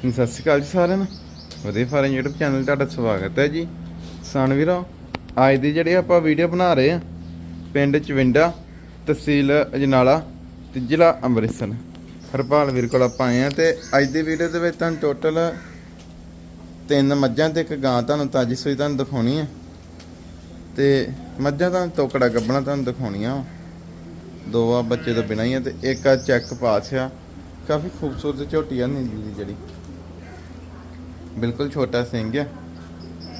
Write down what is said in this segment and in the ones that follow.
ਸਤਿ ਸ਼੍ਰੀ ਅਕਾਲ ਜੀ ਸਾਰਿਆਂ ਨੂੰ। ਵਧੀਆ ਫਾਰਮ YouTube ਚੈਨਲ ਤੁਹਾਡਾ ਸਵਾਗਤ ਹੈ ਜੀ। ਸਣ ਵੀਰੋ, ਅੱਜ ਦੀ ਜਿਹੜੀ ਆਪਾਂ ਵੀਡੀਓ ਬਣਾ ਰਹੇ ਆ ਪਿੰਡ ਚਵਿੰਡਾ, ਤਹਿਸੀਲ ਅਜਨਾਲਾ ਤੇ ਜ਼ਿਲ੍ਹਾ ਅੰਮ੍ਰਿਤਸਰ। ਹਰਪਾਲ ਵੀਰ ਕੋਲ ਆਪਾਂ ਆਏ ਆ ਤੇ ਅੱਜ ਦੀ ਵੀਡੀਓ ਦੇ ਵਿੱਚ ਤੁਹਾਨੂੰ ਟੋਟਲ ਤਿੰਨ ਮੱਝਾਂ ਤੇ ਇੱਕ ਗਾਂ ਤੁਹਾਨੂੰ ਤਾਜੀ ਸੂਈ ਤੁਹਾਨੂੰ ਦਿਖਾਉਣੀ ਆ ਤੇ ਮੱਝਾਂ ਤੁਹਾਨੂੰ ਤੋਕੜਾ ਗੱਬਣਾ ਤੁਹਾਨੂੰ ਦਿਖਾਉਣੀਆਂ ਵਾ। ਦੋ ਆ ਬੱਚੇ ਤੋਂ ਬਿਨਾਂ ਹੀ ਆ ਤੇ ਇੱਕ ਆ ਚੈੱਕ ਪਾਸ ਆ। ਕਾਫੀ ਖੂਬਸੂਰਤ ਝੋਟੀ ਆ ਨੀਲੀ ਦੀ ਜਿਹੜੀ। ਬਿਲਕੁਲ ਛੋਟਾ ਸਿੰਘ ਆ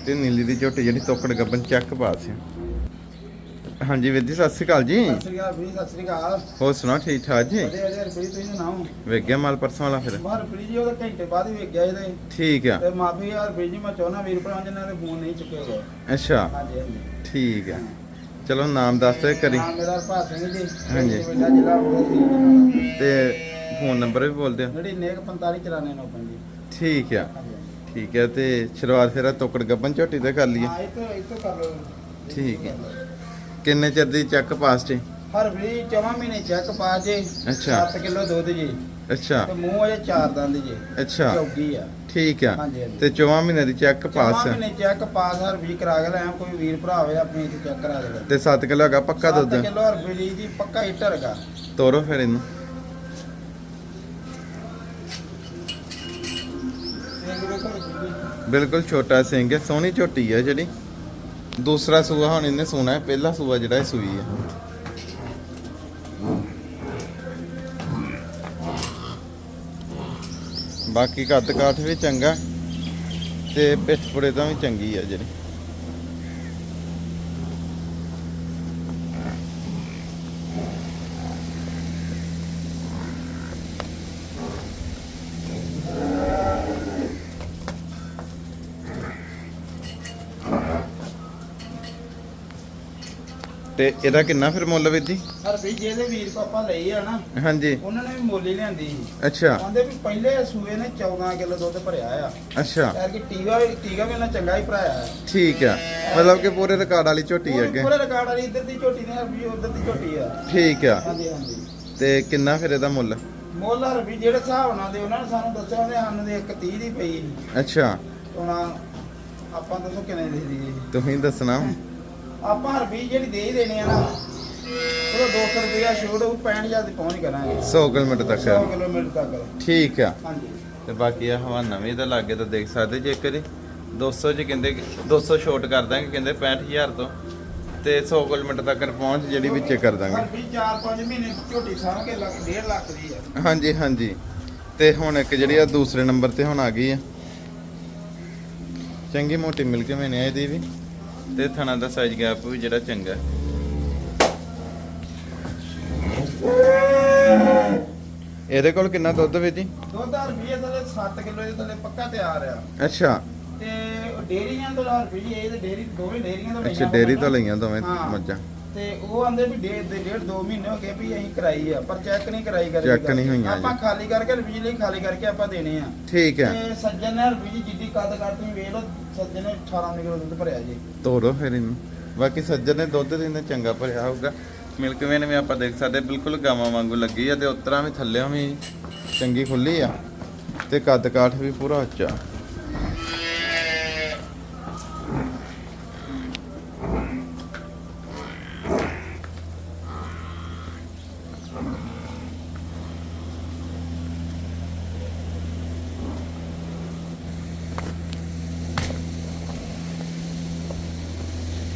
ਤੇ ਨੀਲੀ ਦੀ ਝੋਟੀ ਜਿਹੜੀ ਤੋਕੜ ਗੱਬਨ ਚੱਕ ਪਾਸ ਆ ਹਾਂਜੀ ਵੀਰ ਜੀ ਸਤਿ ਸ਼੍ਰੀ ਅਕਾਲ ਜੀ। ਸਤਿ ਸ੍ਰੀ ਅਕਾਲ ਵੀਰ ਸਤਿ ਸ੍ਰੀ ਅਕਾਲ। ਹੋਰ ਸੁਣਾਓ ਠੀਕ ਠਾਕ ਜੀ? ਵਧੀਆ ਵਧੀਆ ਰੁਪਈ ਤੁਸੀਂ ਸੁਣਾਓ? ਵੇਖ ਗਿਆ ਮਾਲ ਪਰਸੋਂ ਵਾਲਾ ਫਿਰ। ਬਾਹਰ ਰੁਪਈ ਜੀ ਉਹਦਾ ਘੰਟੇ ਬਾਅਦ ਹੀ ਵੇਖ ਗਿਆ ਇਹਦੇ। ਠੀਕ ਆ। ਤੇ ਮਾਫੀ ਯਾਰ ਰੁਪਈ ਜੀ ਮੈਂ ਚਾਹੁੰਦਾ ਵੀਰ ਭਰਾ ਜਿਨ੍ਹਾਂ ਦੇ ਫੋਨ ਨਹੀਂ ਚੁੱਕੇ ਅੱਛਾ। ਹਾਂਜੀ ਹਾਂਜੀ। ਠੀਕ ਆ। ਚਲੋ ਨਾਮ ਦੱਸ ਦਿਓ ਕਰੀ ਨਾਮ ਮੇਰਾ ਹਰਪਾਲ ਸਿੰਘ ਜੀ। ਹਾਂਜੀ। ਪਿੰਡ ਜ਼ਿਲ੍ਹਾ ਉਹ ਤੇ ਫੋਨ ਨੰਬਰ ਵੀ ਬੋਲ ਦਿਓ। ਜਿਹੜੀ ਨੇਕ 45 ਚਲਾਣੇ ਨੋ ਪੰਜੀ। ਠੀਕ ਆ। ਠੀਕ ਆ ਤੇ ਸ਼ੁਰੂਆਤ ਫਿਰ ਤੋਕੜ ਗੱਬਨ ਝੋਟੀ ਤੇ ਕਰ ਲਈਏ। ਹਾਂ ਇਹ ਤੋਂ ਇਹ ਤੋਂ ਕਰ ਲਓ। ਠੀਕ ਹੈ। ਕਿੰਨੇ ਚਿਰ ਦੀ ਚੱਕ ਪਾਸ ਚ ਹਰ ਵੀ ਚੌਵਾਂ ਮਹੀਨੇ ਚੈੱਕ ਪਾ ਜੇ। ਅੱਛਾ। 7 ਕਿਲੋ ਦੁੱਧ ਜੀ। ਅੱਛਾ। ਤੇ ਮੂੰਹ ਅਜੇ ਚਾਰ ਦੰਦ ਜੀ। ਅੱਛਾ। ਚੌਗੀ ਆ। ਠੀਕ ਆ। ਤੇ 4 ਮਹੀਨੇ ਦੀ ਚੈੱਕ ਚੌਵਾਂ ਪਾਸ ਮਹੀਨੇ ਚੈੱਕ ਪਾਸ ਹਰ ਵੀ ਕਰਾ ਕੇ ਲਿਆ ਕੋਈ ਵੀਰ ਭਰਾ ਹੋਵੇ ਆਪਣੀ ਚੈੱਕ ਕਰਾ ਦੇ ਤੇ 7 ਕਿਲੋ ਹੈਗਾ ਪੱਕਾ ਦੁੱਧ? ਕਿਲੋ ਰੁਪਏ ਦੀ ਪੱਕਾ ਹੀਟਰ ਹੈਗਾ। ਤੋਰੋ ਫਿਰ ਇਹਨੂੰ। ਬਿਲਕੁਲ ਛੋਟਾ ਸਿੰਘ ਹੈ, ਸੋਹਣੀ ਝੋਟੀ ਹੈ ਜਿਹੜੀ। ਦੂਸਰਾ ਸੂਆ ਹੁਣ ਇਹਨੇ ਸੋਣਾ ਹੈ, ਪਹਿਲਾ ਸੂਆ ਜਿਹੜਾ ਇਹ ਸੂਈ ਹੈ। ਬਾਕੀ ਕੱਦ ਕਾਠ ਵੀ ਚੰਗਾ, ਤੇ ਪਿੱਠ ਪੁੜੇ ਤਾਂ ਵੀ ਚੰਗੀ ਆ ਜਿਹੜੀ। ਤੇ ਇਹਦਾ ਕਿੰਨਾ ਫਿਰ ਮੁੱਲ ਵੀਰ ਜੀ? ਸਰ ਵੀ ਜਿਹਦੇ ਵੀਰ ਪਾਪਾ ਲਈ ਆ ਨਾ ਹਾਂਜੀ। ਉਹਨਾਂ ਨੇ ਵੀ ਮੋਲੀ ਲਿਆਂਦੀ ਸੀ। ਅੱਛਾ। ਕਹਿੰਦੇ ਵੀ ਪਹਿਲੇ ਸੂਏ ਨੇ 14 ਕਿਲੋ ਦੁੱਧ ਭਰਿਆ ਆ। ਅੱਛਾ। ਯਾਰ ਕਿ ਟੀਗਾ ਟੀਗਾ ਵੀ ਉਹਨਾਂ ਚੰਗਾ ਹੀ ਭਰਾਇਆ ਆ। ਠੀਕ ਆ। ਮਤਲਬ ਕਿ ਪੂਰੇ ਰਿਕਾਰਡ ਵਾਲੀ ਝੋਟੀ ਹੈ ਅੱਗੇ। ਪੂਰੇ ਰਿਕਾਰਡ ਵਾਲੀ ਇੱਧਰ ਦੀ ਝੋਟੀ ਨੇ ਵੀ ਉਧਰ ਦੀ ਝੋਟੀ ਆ। ਠੀਕ ਆ। ਹਾਂਜੀ ਹਾਂਜੀ। ਤੇ ਕਿੰਨਾ ਫਿਰ ਇਹਦਾ ਮੁੱਲ? ਮੁੱਲ ਹਰ ਵੀ ਜਿਹੜੇ ਹਿਸਾਬ ਨਾਲ ਦੇ ਉਹਨਾਂ ਨੇ ਸਾਨੂੰ ਦੱਸਿਆ ਉਹਨੇ ਸਾਨੂੰ ਦੇ 130 ਦੀ ਪਈ। ਅੱਛਾ। ਹੁਣ ਆਪਾਂ ਦੱਸੋ ਕਿੰਨੇ ਦੇ ਦੀ ਤੁਸੀਂ ਦੱਸਣਾ। ਆਪਾਂ ਹਰ ਵੀ ਜਿਹੜੀ ਦੇ ਹੀ ਦੇਣੀ ਆ ਨਾ ਉਹਦਾ 200 ਰੁਪਇਆ ਛੋੜ ਉਹ 65000 ਦੀ ਪਹੁੰਚ ਕਰਾਂਗੇ। 100 ਕਿਲੋਮੀਟਰ 100 ਤੱਕ ਕਿਲੋਮੀਟਰ ਤੱਕ। ਠੀਕ ਆ। ਹਾਂਜੀ। ਤੇ ਬਾਕੀ ਆ ਹਵਾਨਾ ਵੀ ਤਾਂ ਲਾਗੇ ਤਾਂ ਦੇਖ ਸਕਦੇ ਜੇ ਕਰੀ 200 ਚ ਕਹਿੰਦੇ ਕਿ 200 ਛੋਟ ਕਰ ਦਾਂਗੇ ਕਹਿੰਦੇ 65000 ਤੋਂ। ਤੇ 100 ਕਿਲੋਮੀਟਰ ਤੱਕ ਪਹੁੰਚ ਜਿਹੜੀ ਵਿੱਚੇ ਕਰ ਦਾਂਗੇ। ਹਰ ਵੀ 4-5 ਮਹੀਨੇ ਝੋਟੀ ਸਾਂਭ ਕੇ ਲੱਖ 1.5 ਲੱਖ ਦੀ ਆ। ਹਾਂਜੀ ਹਾਂਜੀ। ਤੇ ਹੁਣ ਇੱਕ ਜਿਹੜੀ ਆ ਦੂਸਰੇ ਨੰਬਰ ਤੇ ਹੁਣ ਆ ਗਈ ਆ। ਚੰਗੀ ਮੋਟੀ ਮਿਲ ਕੇ ਮੈਨੇ ਇਹਦੀ ਵੀ। ਤੇ ਥਣਾ ਦਾ ਸਾਈਜ਼ ਗੈਪ ਵੀ ਜਿਹੜਾ ਚੰਗਾ। ਇਹਦੇ ਕੋਲ ਕਿੰਨਾ ਦੁੱਧ ਵਿੱਚ ਜੀ ਦੁੱਧ ਹਰ ਵੀ ਥੱਲੇ 7 ਕਿਲੋ ਦੇ ਥੱਲੇ ਪੱਕਾ ਤਿਆਰ ਆ ਅੱਛਾ ਤੇ ਡੇਰੀਆਂ ਤੋਂ ਹਰ ਵੀ ਇਹ ਤੇ ਡੇਰੀ ਦੋਵੇਂ ਡੇਰੀਆਂ ਤੋਂ ਅੱਛਾ ਡੇਰੀ ਤੋਂ ਲਈਆਂ ਦੋਵੇਂ। ਮੱਝਾਂ ਤੇ ਉਹ ਆਂਦੇ ਵੀ ਡੇਢ ਦੇ ਡੇਢ 2 ਮਹੀਨੇ ਹੋ ਗਏ ਵੀ ਅਸੀਂ ਕਰਾਈ ਆ ਪਰ ਚੈੱਕ ਨਹੀਂ ਕਰਾਈ ਕਰੀ Check ਨਹੀਂ ਹੋਈਆਂ ਆਪਾਂ ਜੀ। ਖਾਲੀ ਕਰਕੇ ਬਿਜਲੀ ਖਾਲੀ ਕਰਕੇ ਆਪਾਂ ਦੇਣੇ ਆ। ਠੀਕ ਹੈ। ਤੇ ਸੱਜਣ ਨੇ ਰੁਪਈ ਜਿੱਡੀ ਕੱਦ ਕੱਦ ਤੁਸੀਂ ਵੇਖ ਲਓ ਸੱਜਣ ਨੇ 18 ਕਿਲੋ ਦੁੱਧ ਭਰਿਆ ਜੀ। ਤੋਰੋ ਫਿਰ ਇਹਨੂੰ। ਬਾਕੀ ਸੱਜਰ ਨੇ ਦੁੱਧ ਦਿੰਦੇ ਚੰਗਾ ਭਰਿਆ ਹੋਊਗਾ। ਮਿਲਕ ਵੇਨ ਵੀ ਆਪਾਂ ਦੇਖ ਸਕਦੇ ਬਿਲਕੁਲ ਗਾਵਾਂ ਵਾਂਗੂ ਲੱਗੀ ਆ ਤੇ ਉਤਰਾਂ ਵੀ ਥੱਲਿਓਂ ਵੀ ਚੰਗੀ ਖੁੱਲੀ ਆ। ਤੇ ਕੱਦ ਕਾਠ ਵੀ ਪੂਰਾ ਉੱਚਾ।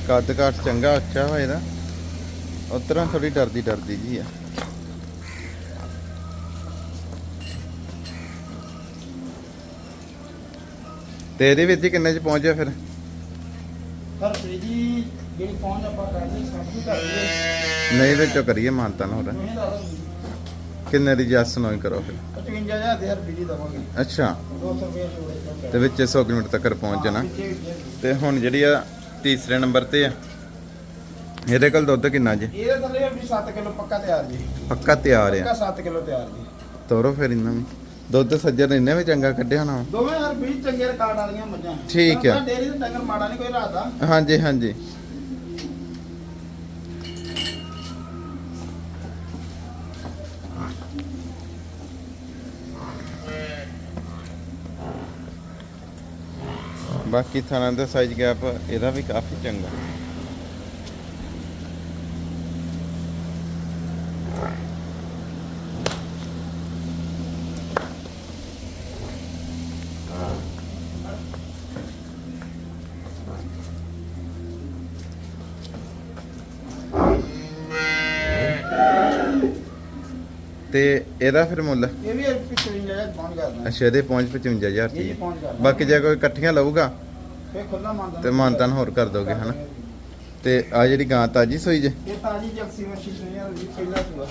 ਕੱਦ ਕਾਠ ਚੰਗਾ, ਅੱਛਾ ਵਾ ਇਹਦਾ। ਉਤਰਾਂ ਥੋੜੀ ਡਰਦੀ ਡਰਦੀ ਜੀ ਆ। ਤੇ ਇਹਦੇ ਵਿੱਚ ਕਿੰਨੇ ਚ ਪਹੁੰਚਿਆ ਫਿਰ? ਪਰ ਰੁਪਈ ਜੀ ਜਿਹੜੀ ਪਹੁੰਚ ਆਪਾਂ ਕਰਦੇ ਸਭ ਕੁਝ ਕਰਦੇ ਨਹੀਂ ਵਿੱਚੋਂ ਕਰੀਏ ਮਾਨਤਾ ਨਾ ਹੋਰ। ਦੱਸੋ ਕਿੰਨੇ ਦੀ ਜੱਸ ਨੋਈ ਕਰੋ ਫਿਰ? 55000 ਦੇ ਰੁਪਏ ਦੀ ਦਵਾਂਗੇ। ਅੱਛਾ। 200 ਰੁਪਏ ਤੇ ਵਿੱਚ 100 ਕਿਲੋਮੀਟਰ ਤੱਕ ਪਹੁੰਚ ਜਾਣਾ। ਤੇ ਹੁਣ ਜਿਹੜੀ ਆ ਤੀਸਰੇ ਨੰਬਰ ਤੇ ਆ ਇਹਦੇ ਕੋਲ ਦੁੱਧ ਕਿੰਨਾ ਜੀ? ਇਹਦੇ ਥੱਲੇ ਵੀ 7 ਕਿਲੋ ਪੱਕਾ ਤਿਆਰ ਜੀ। ਪੱਕਾ ਤਿਆਰ ਆ। ਪੱਕਾ 7 ਕਿਲੋ ਤਿਆਰ ਜੀ। ਤੋਰੋ ਫਿਰ ਇਹਨਾਂ ਵੀ ਦੁੱਧ ਸੱਜਣ ਨੇ ਇੰਨੇ ਵੀ ਚੰਗਾ ਕੱਢਿਆ ਨਾ। ਦੋਵੇਂ ਯਾਰ ਵੀ ਚੰਗੇ ਰਿਕਾਰਡ ਵਾਲੀਆਂ ਮੱਝਾਂ। ਠੀਕ ਆ। ਡੇਰੀ ਦੇ ਡੰਗਰ ਮਾੜਾ ਨਹੀਂ ਕੋਈ ਰਾਦਾ ਹਾਂਜੀ ਹਾਂਜੀ। ਬਾਕੀ ਥਾਣਾ ਦਾ ਸਾਈਜ਼ ਗੈਪ ਇਹਦਾ ਵੀ ਕਾਫੀ ਚੰਗਾ। ਤੇ ਇਹਦਾ ਫਿਰ ਮੁੱਲ? ਇਹ ਵੀ 55000 ਪਹੁੰਚ ਕਰਦਾ ਅੱਛਾ ਇਹਦੇ ਪਹੁੰਚ 55000 ਇਹ ਜੀ ਦੀ ਪਹੁੰਚ ਕਰਦਾ ਬਾਕੀ ਜੇ ਕੋਈ ਇਕੱਠੀਆਂ ਲਊਗਾ ਫੇਰ ਖੁੱਲਾ ਮੰਨਦਾ ਤੇ ਮਾਨਤਾਨ ਹੋਰ ਕਰ ਦੋਗੇ ਹਨਾ? ਤੇ ਆ ਜਿਹੜੀ ਗਾਂ ਤਾਜੀ ਸੋਈ ਜੇ? ਇਹ ਤਾਜੀ ਜਕਸੀ ਮੱਛੀ ਸੁਣੀ ਆ ਜੀ ਪਹਿਲਾ ਸੂਆ।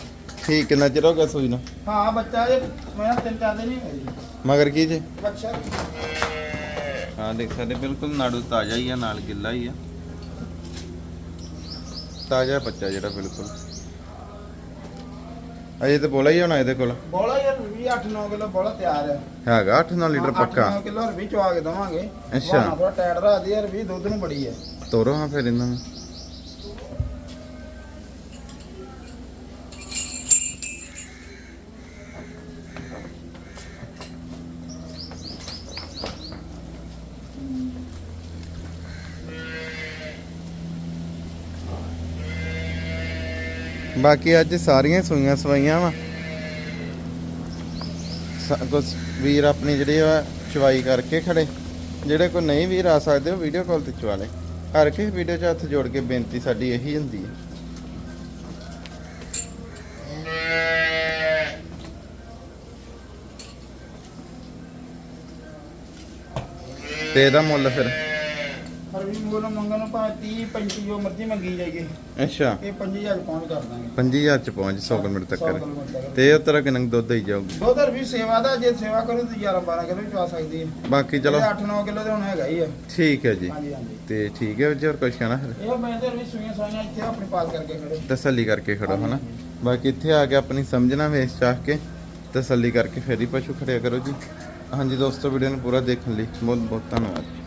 ਠੀਕ ਕਿੰਨਾ ਚਿਰ ਹੋ ਗਿਆ ਸੋਈ ਨੂੰ? ਹਾਂ ਬੱਚਾ ਇਹ ਮੈਂ ਤਿੰਨ ਚਾਰ ਦਿਨ ਹੀ ਹੋਏ ਜੀ। ਮਗਰ ਕੀ ਜੇ? ਬੱਚਾ ਹਾਂ ਦੇਖ ਸਕਦੇ ਬਿਲਕੁਲ ਨਾੜੂ ਤਾਜ਼ਾ ਹੀ ਆ ਨਾਲ ਗਿੱਲਾ ਹੀ ਆ। ਤਾਜ਼ਾ ਬੱਚਾ ਜਿਹੜਾ ਬਿਲਕੁਲ। ਅਜੇ ਤੇ ਬੋਲਾ ਹੀ ਹੋਣਾ ਇਹਦੇ ਕੋਲ। ਬੋਲਾ ਯਾਰ ਵੀ 8-9 ਕਿਲੋ ਬੋਲਾ ਤਿਆਰ ਹੈ ਹੈਗਾ 8-9 ਲੀਟਰ ਪੱਕਾ। 8 ਕਿਲੋ ਵੀ ਚਵਾ ਕੇ ਦਵਾਂਗੇ। ਅੱਛਾ। ਥੋੜਾ ਟਾਇਟ ਰੱਖਦੀ ਯਾਰ ਵੀ ਦੁੱਧ ਨੂੰ ਬੜੀ ਹੈ ਤੋਰੋ ਹਾਂ ਫਿਰ ਇਹਨਾਂ ਨੂੰ। ਬਾਕੀ ਅੱਜ ਸਾਰੀਆਂ ਸੂਈਆਂ ਸਵਾਈਆਂ ਵਾ। ਕੁਝ ਵੀਰ ਆਪਣੀ ਜਿਹੜੀ ਆ ਚਵਾਈ ਕਰਕੇ ਖੜੇ। ਜਿਹੜੇ ਕੋਈ ਨਹੀਂ ਵੀਰ ਆ ਸਕਦੇ, ਉਹ ਵੀਡੀਓ ਕਾਲ ਤੇ ਚਵਾ ਲੈ। ਹਰ ਕਿਸੇ ਵੀਡੀਓ 'ਚ ਹੱਥ ਜੋੜ ਕੇ ਬੇਨਤੀ ਸਾਡੀ ਇਹੀ ਹੁੰਦੀ ਹੈ ਤੇ ਇਹਦਾ ਮੁੱਲ ਫਿਰ? ਵੀ ਮੁੱਲ ਮੰਗਣ ਨੂੰ ਭਾਵੇਂ 30 35 ਜੋ ਮਰਜ਼ੀ ਮੰਗੀ ਜਾਈਏ। ਅੱਛਾ। ਇਹ 5000 ਪਹੁੰਚ ਕਰ ਦਾਂਗੇ। 5000 ਚ ਪਹੁੰਚ 100 ਕਿਲੋਮੀਟਰ ਸੌ ਤੱਕ ਕਿਲੋਮੀਟਰ ਤੱਕ। ਤੇ ਉਹ ਤਰ੍ਹਾਂ ਕਿੰਨਾ ਕੁ ਦੁੱਧ ਦੇਈ ਜਾਊਗੀ? ਦੁੱਧ ਵੀ ਸੇਵਾ ਦਾ ਜੇ ਸੇਵਾ ਕਰੋ ਤੇ 11 12 ਕਿਲੋ ਵੀ ਚਵਾ ਸਕਦੀ ਹੈ। ਬਾਕੀ ਚਲੋ। 8-9 ਕਿਲੋ ਤੇ ਹੁਣ ਹੈਗਾ ਹੀ ਹੈ ਠੀਕ ਹੈ ਜੀ। ਹਾਂਜੀ ਹਾਂਜੀ। ਤੇ ਠੀਕ ਹੈ ਜੀ ਹੋਰ ਕੁਝ ਕਹਿਣਾ ਫਿਰ? ਇਹ ਮੈਂ ਤੇ ਵੀ ਸੂਈਆਂ ਸਾਈਆਂ ਇੱਥੇ ਆਪਣੀ ਪਾਸ ਕਰਕੇ ਖੜੇ। ਤਸੱਲੀ ਕਰਕੇ ਖੜੋ ਹਨਾ? ਬਾਕੀ ਇੱਥੇ ਆ ਕੇ ਆਪਣੀ ਸਮਝਣਾ ਵੇਚ ਚਾਹ ਕੇ। ਤਸੱਲੀ ਕਰਕੇ ਫੇਰ ਹੀ ਪਸ਼ੂ ਖੜਿਆ ਕਰੋ ਜੀ। ਹਾਂਜੀ ਦੋਸਤੋ ਵੀਡੀਓ ਨੂੰ ਪੂਰਾ ਦੇਖਣ ਲਈ ਬਹੁਤ ਬਹੁਤ ਧੰਨਵਾਦ।